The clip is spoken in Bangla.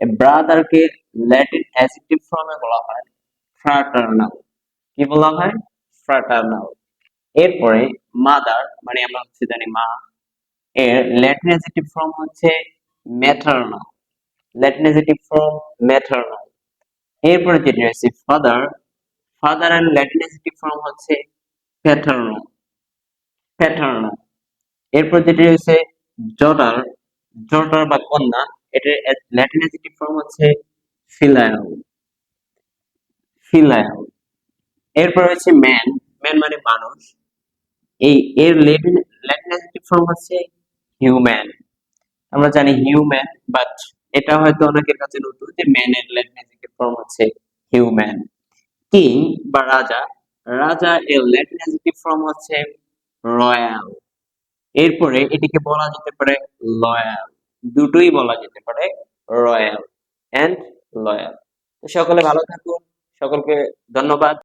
ব্রাদারকে ল্যাটিন অ্যাডজেক্টিভ ফর্মে বলা হয় ফ্রাটার্নাল কি বলা হয়? ফ্রাটার্নাল এরপরে মাদার মানে আমরা হচ্ছে জানি মা, এর ল্যাটিন অ্যাডজেক্টিভ ফর্ম হচ্ছে maternal Latin adjective form maternal এরপরে যেটা রয়েছে ফাদার ফাদার এর ল্যাটিন অ্যাডজেক্টিভ ফর্ম হচ্ছে প্যাটার্নাল প্যাটার্নাল এরপর যেটি রয়েছে ডটার ডটার বা কন্যা এটার ল্যাটিন অ্যাডজেক্টিভ ফর্ম হচ্ছে ফিলায়াল ফিলায়াল এরপর রয়েছে ম্যান ম্যান মানে মানুষ। এই এর ল্যাটিন অ্যাডজেক্টিভ ফর্ম হচ্ছে হিউম্যান আমরা জানি হিউম্যান বাট এটা হয়তো অনেকের কাছে নতুন যে ম্যান এর ল্যাটিন অ্যাডজেক্টিভ ফর্ম হচ্ছে হিউম্যান কিং বা রাজা রাজা এর ল্যাটিন অ্যাডজেক্টিভ ফর্ম হচ্ছে রয়্যাল এরপরে এটিকে বলা যেতে পারে লয়াল দুটোই বলা যেতে পারে রয়্যাল এন্ড লয়াল। সকলে ভালো থাকুন সকলকে ধন্যবাদ।